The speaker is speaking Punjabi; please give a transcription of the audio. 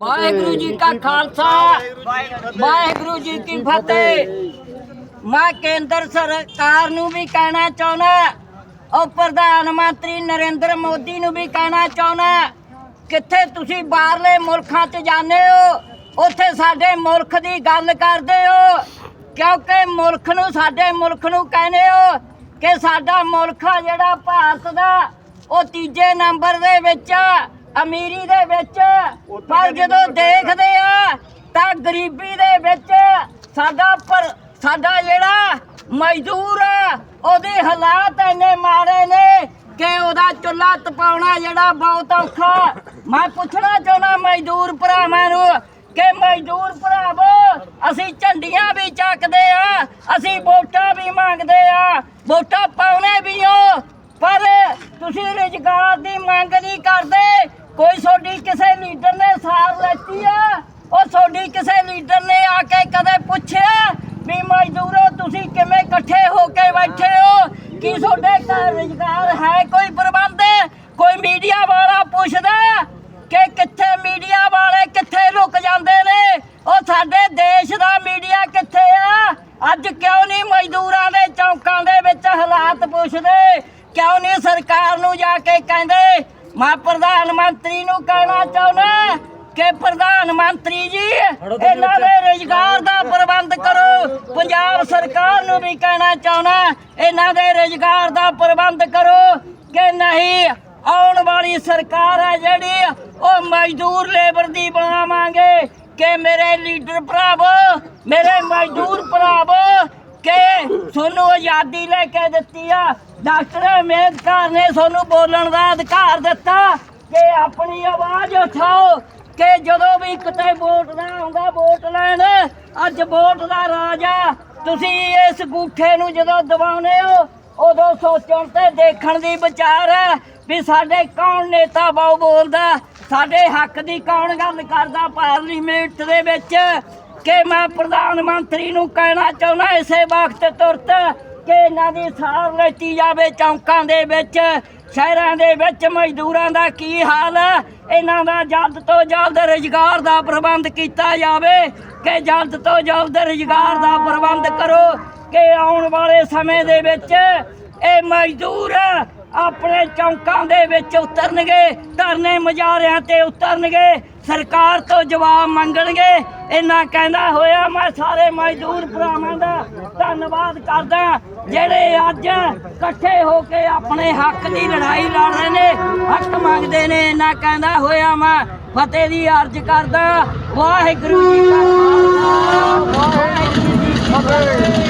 ਵਾਹਿਗੁਰੂ ਜੀ ਕਾ ਖਾਲਸਾ ਵਾਹਿਗੁਰੂ ਜੀ ਕੀ ਫਤਿਹ। ਮੈਂ ਕੇਂਦਰ ਸਰਕਾਰ ਨੂੰ ਵੀ ਕਹਿਣਾ ਚਾਹੁੰਦਾ ਉਹ ਪ੍ਰਧਾਨ ਮੰਤਰੀ ਨਰਿੰਦਰ ਮੋਦੀ ਨੂੰ ਵੀ ਕਹਿਣਾ ਚਾਹੁੰਦਾ ਕਿੱਥੇ ਤੁਸੀਂ ਬਾਹਰਲੇ ਮੁਲਕਾਂ 'ਚ ਜਾਂਦੇ ਹੋ ਉੱਥੇ ਸਾਡੇ ਮੁਲਕ ਦੀ ਗੱਲ ਕਰਦੇ ਹੋ ਕਿਉਂਕਿ ਮੁਲਕ ਨੂੰ ਸਾਡੇ ਮੁਲਕ ਨੂੰ ਕਹਿੰਦੇ ਹੋ ਕਿ ਸਾਡਾ ਮੁਲਕ ਆ ਜਿਹੜਾ ਭਾਰਤ ਦਾ ਉਹ ਤੀਜੇ ਨੰਬਰ ਦੇ ਵਿੱਚ ਆ, ਅਮੀਰੀ ਦੇ ਵਿੱਚ ਪਰ ਜਦੋਂ ਦੇਖਦੇ ਆ ਤਾਂ ਗਰੀਬੀ ਦੇ ਵਿੱਚ ਸਾਡਾ ਪਰ ਸਾਡਾ ਜਿਹੜਾ ਮਜ਼ਦੂਰ ਆ ਉਹਦੇ ਹਾਲਾਤ ਇੰਨੇ ਮਾੜੇ ਨੇ ਕਿ ਉਹਦਾ ਚੁੱਲ੍ਹਾ ਤਪਾਉਣਾ ਜਿਹੜਾ ਬਹੁਤ ਔਖਾ। ਮੈਂ ਪੁੱਛਣਾ ਚਾਹੁੰਦਾ ਮਜ਼ਦੂਰ ਭਰਾਵਾਂ ਨੂੰ ਕਿ ਮਜ਼ਦੂਰ ਭਰਾਵੋ ਅਸੀਂ ਝੰਡੀਆਂ ਵੀ ਚੱਕਦੇ ਆ ਅਸੀਂ ਵੋਟਾਂ ਵੀ ਮੰਗਦੇ ਆ ਵੋਟਾਂ ਪਾਉਣੇ ਵੀ ਹੋ ਪਰ ਤੁਸੀਂ ਰੁਜ਼ਗਾਰ ਦੀ ਮੰਗ ਨਹੀਂ ਕਰਦੇ। ਕੋਈ ਤੁਹਾਡੀ ਕਿਸੇ ਲੀਡਰ ਨੇ ਸਾਰ ਲੈਤੀ ਆ? ਉਹ ਤੁਹਾਡੀ ਕਿਸੇ ਲੀਡਰ ਨੇ ਆ ਕੇ ਕਦੇ ਪੁੱਛਿਆ ਵੀ ਮਜ਼ਦੂਰੋ, ਤੁਸੀਂ ਕਿਵੇਂ ਇਕੱਠੇ ਹੋ ਕੇ ਬੈਠੇ ਹੋ? ਕੀ ਤੁਹਾਡੇ ਘਰ ਰੁਜ਼ਗਾਰ ਹੈ ਕੋਈ ਪ੍ਰਬੰਧ? ਕੋਈ ਮੀਡੀਆ ਵਾਲਾ ਪੁੱਛਦਾ ਕਿ ਕਿੱਥੇ ਮੀਡੀਆ ਵਾਲੇ ਕਿੱਥੇ ਰੁਕ ਜਾਂਦੇ ਨੇ? ਉਹ ਸਾਡੇ ਦੇਸ਼ ਦਾ ਮੀਡੀਆ ਕਿੱਥੇ ਆ? ਅੱਜ ਕਿਉਂ ਨਹੀਂ ਮਜ਼ਦੂਰਾਂ ਦੇ ਚੌਂਕਾਂ ਦੇ ਵਿੱਚ ਹਾਲਾਤ ਪੁੱਛਦੇ? ਕਿਉਂ ਨਹੀਂ ਸਰਕਾਰ ਨੂੰ ਜਾ ਕੇ ਕਹਿੰਦੇ? ਮੈਂ ਪ੍ਰਧਾਨ ਮੰਤਰੀ ਨੂੰ ਕਹਿਣਾ ਚਾਹੁੰਦਾ ਕਿ ਪ੍ਰਧਾਨ ਮੰਤਰੀ ਜੀ ਇਹਨਾਂ ਦੇ ਰੁਜ਼ਗਾਰ ਦਾ ਪ੍ਰਬੰਧ ਕਰੋ। ਪੰਜਾਬ ਸਰਕਾਰ ਨੂੰ ਵੀ ਕਹਿਣਾ ਚਾਹੁੰਦਾ ਇਹਨਾਂ ਦੇ ਰੁਜ਼ਗਾਰ ਦਾ ਪ੍ਰਬੰਧ ਕਰੋ ਕਿ ਨਹੀਂ ਆਉਣ ਵਾਲੀ ਸਰਕਾਰ ਹੈ ਜਿਹੜੀ ਉਹ ਮਜ਼ਦੂਰ ਲੇਬਰ ਦੀ ਬਣਾਵਾਂਗੇ ਕਿ ਮੇਰੇ ਲੀਡਰ ਭਰਾਵੋ ਮੇਰੇ ਮਜ਼ਦੂਰ ਭਰਾਵੋ ਕਿ ਤੁਹਾਨੂੰ ਆਜ਼ਾਦੀ ਲੈ ਕੇ ਦਿੱਤੀ ਆ। ਡਾਕਟਰ ਅੰਬੇਦਕਰ ਨੇ ਤੁਹਾਨੂੰ ਬੋਲਣ ਦਾ ਅਧਿਕਾਰ ਦਿੱਤਾ ਕਿ ਆਪਣੀ ਆਵਾਜ਼ ਉਠਾਓ ਕਿ ਜਦੋਂ ਵੀ ਕਿਤੇ ਵੋਟ ਦਾ ਆਉਂਦਾ, ਵੋਟ ਲੈਣ, ਅੱਜ ਵੋਟ ਦਾ ਰਾਜਾ ਤੁਸੀਂ ਇਸ ਗੂਠੇ ਨੂੰ ਜਦੋਂ ਦਬਾਉਨੇ ਹੋ, ਉਦੋਂ ਸੋਚਣ ਤੇ ਦੇਖਣ ਦੀ ਵਿਚਾਰ ਹੈ ਵੀ ਸਾਡੇ ਕੌਣ ਨੇਤਾ ਬਾਉ ਬੋਲਦਾ, ਸਾਡੇ ਹੱਕ ਦੀ ਕੌਣ ਗੱਲ ਕਰਦਾ ਪਾਰਲੀਮੈਂਟ ਦੇ ਵਿੱਚ। ਕਿ ਮੈਂ ਪ੍ਰਧਾਨ ਮੰਤਰੀ ਨੂੰ ਕਹਿਣਾ ਚਾਹੁੰਦਾ, ਇਸੇ ਵਕਤ ਤੁਰਤ ਕਿ ਇਹਨਾਂ ਦੀ ਸਾਰ ਲੈਤੀ ਜਾਵੇ ਚੌਂਕਾਂ ਦੇ ਵਿੱਚ, ਸ਼ਹਿਰਾਂ ਦੇ ਵਿੱਚ, ਮਜ਼ਦੂਰਾਂ ਦਾ ਕੀ ਹਾਲ? ਹੈ ਇਹਨਾਂ ਦਾ ਜਲਦ ਤੋਂ ਜਲਦ ਰੁਜ਼ਗਾਰ ਦਾ ਪ੍ਰਬੰਧ ਕੀਤਾ ਜਾਵੇ, ਕਿ ਜਲਦ ਤੋਂ ਜਲਦ ਰੁਜ਼ਗਾਰ ਦਾ ਪ੍ਰਬੰਧ ਕਰੋ, ਕਿ ਆਉਣ ਵਾਲੇ ਸਮੇਂ ਦੇ ਵਿੱਚ ਇਹ ਮਜ਼ਦੂਰ ਆਪਣੇ ਚੌਂਕਾਂ ਦੇ ਵਿੱਚ ਉਤਰਨਗੇ, ਧਰਨੇ ਮੁਜ਼ਾਹਰਿਆਂ ਤੇ ਉਤਰਨਗੇ, ਸਰਕਾਰ ਤੋਂ ਜਵਾਬ ਮੰਗਣਗੇ। ਇਹਨਾਂ ਕਹਿੰਦਾ ਹੋਇਆ, ਮੈਂ ਸਾਰੇ ਮਜ਼ਦੂਰ ਭਰਾਵਾਂ ਦਾ ਧੰਨਵਾਦ ਕਰਦਾ ਜਿਹੜੇ ਅੱਜ ਇਕੱਠੇ ਹੋ ਕੇ ਆਪਣੇ ਹੱਕ ਦੀ ਲੜਾਈ ਲੜ ਰਹੇ ਨੇ, ਹੱਕ ਮੰਗਦੇ ਨੇ ਇਹਨਾਂ ਕਹਿੰਦਾ ਹੋਇਆ ਮੈਂ, ਫਤਿਹ ਦੀ ਅਰਜ਼ ਕਰਦਾ ਵਾਹਿਗੁਰੂ ਜੀ ਕਾ ਖਾਲਸਾ, ਵਾਹਿਗੁਰੂ ਜੀ ਕੀ ਫਤਿਹ।